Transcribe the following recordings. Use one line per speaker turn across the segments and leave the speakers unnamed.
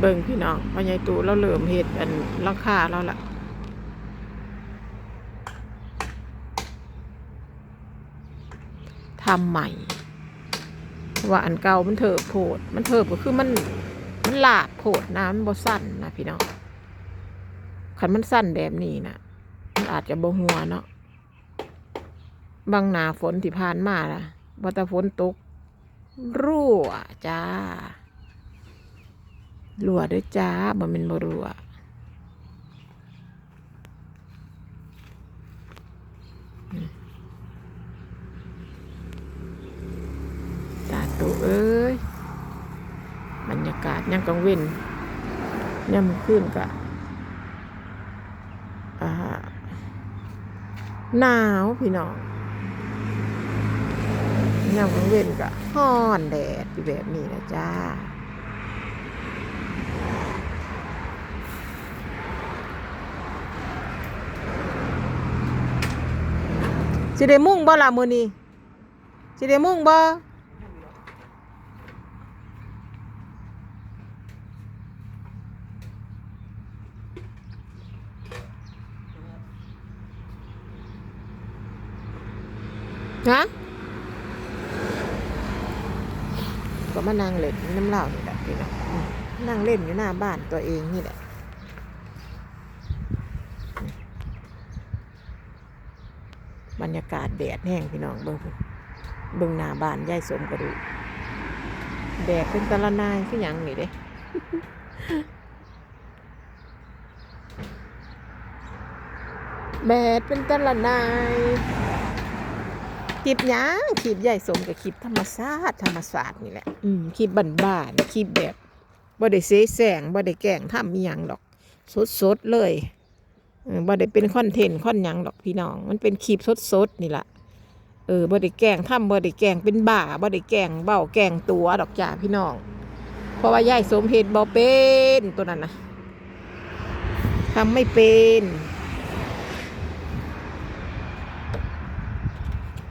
เบิ่งพี่น้องพ่อใหญ่ตู่เราเริ่มเฮ็ดอันราคาแล้วล่ะทำใหม่ ว่าอันเก่ามันเถิบโผดมันเถิบก็คือมันมันลาดโผดนะมันบ่สั้นนะพี่น้องคันมันสั้นแบบนี้นะมันอาจจะบ่หัวเนาะบางหนาฝนที่ผ่านมาล่ะว่าแต่ฝนตกรั่วจ้า รัวด้วยจ้าบ่แมันเป็นบ่รัวตาตุเอ้ย บรรยากาศยังกังเว้นยังมันขึ้นกะอ่าหนาวพี่น้องยังกังเว้นกะฮ้อนแดดแบบนี้นะจ้า สิได้มุ่งบ่ล่ะมื้อนี้สิได้มุ่งบ่ฮะก็มานั่งเล่นน้ำเหล้านี่แหละพี่น้องนั่งเล่นอยู่หน้าบ้านตัวเองนี่แหละ บรรยากาศแดดแห้งพี่น้องเบิ่งเบิ่งหน้าบ้านยายสมกระดูกแดดเป็นตะละนายคือหยังนี่เด้แดดเป็นตะละนายคลิปหยังคลิปยายสมกับคลิปธรรมชาติธรรมศาสตร์นี่แหละ อืมคลิปบ้านๆคลิปแบบบ่ได้เสแสร้งบ่ได้แกล้งทำอีหยังดอก สดๆเลย บ่ได้เป็นคอนเทนต์คอนหยังดอกพี่น้อง มันเป็นคลิปสดๆนี่ละเออบ่ได้แกงทำบ่ได้แกงเป็นบ้าบ่ได้แกงเบ้าแกงตัวดอกจ้าพี่น้อง เพราะว่ายายสมเหตุบ่เป็นตัวนั้นนะทำไม่เป็น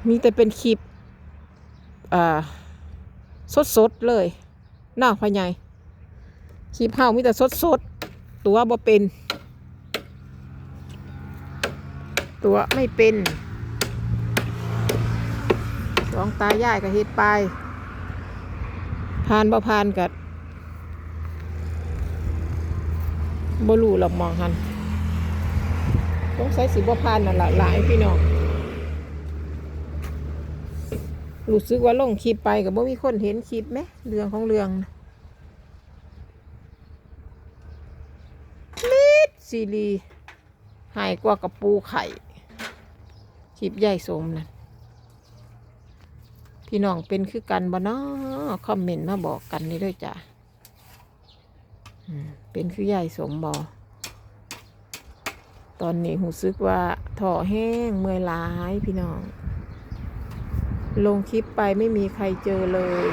มีแต่เป็นคลิปอ่าสดๆเลยน่าพะไยคลิปเฮามีแต่สดๆตัวบ่เป็น ตัวไม่เป็นสองตายายก็เฮ็ดไปผ่านบ่ผ่านกัดบ่รู้หรอกมองหันต้องใช้สิบ่ผ่านนั่นละหลายพี่น้องรู้สึกว่าลงคลิปไปกับบ่มีคนเห็นคลิปไหมเรื่องของเรื่องมิดซีรีส์หายกว่ากระปูไข่ คลิปใหญ่สมนะพี่น้องเป็นคือกันบ่นาะคอมเมนต์มาบอกกันนี่ด้วยจ้ะเป็นคือใหญ่สมบอตอนนี้หูซึกว่าถ่อแห้งเมื่อยล้ายพี่น้อง ลงคลิปไปไม่มีใครเจอเลย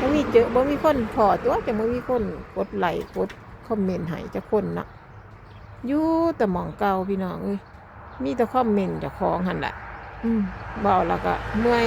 บ่มีเจอบ่มีคนพอตัวจะบ่มีคนกดไลค์กดคอมเมนต์ให้จะคนนะยู่แต่หมองเก่าพี่น้องเอ้ย มีแต่คอมเมนต์เจากของหันแหละอืมเบาแล้วก็เมื่อย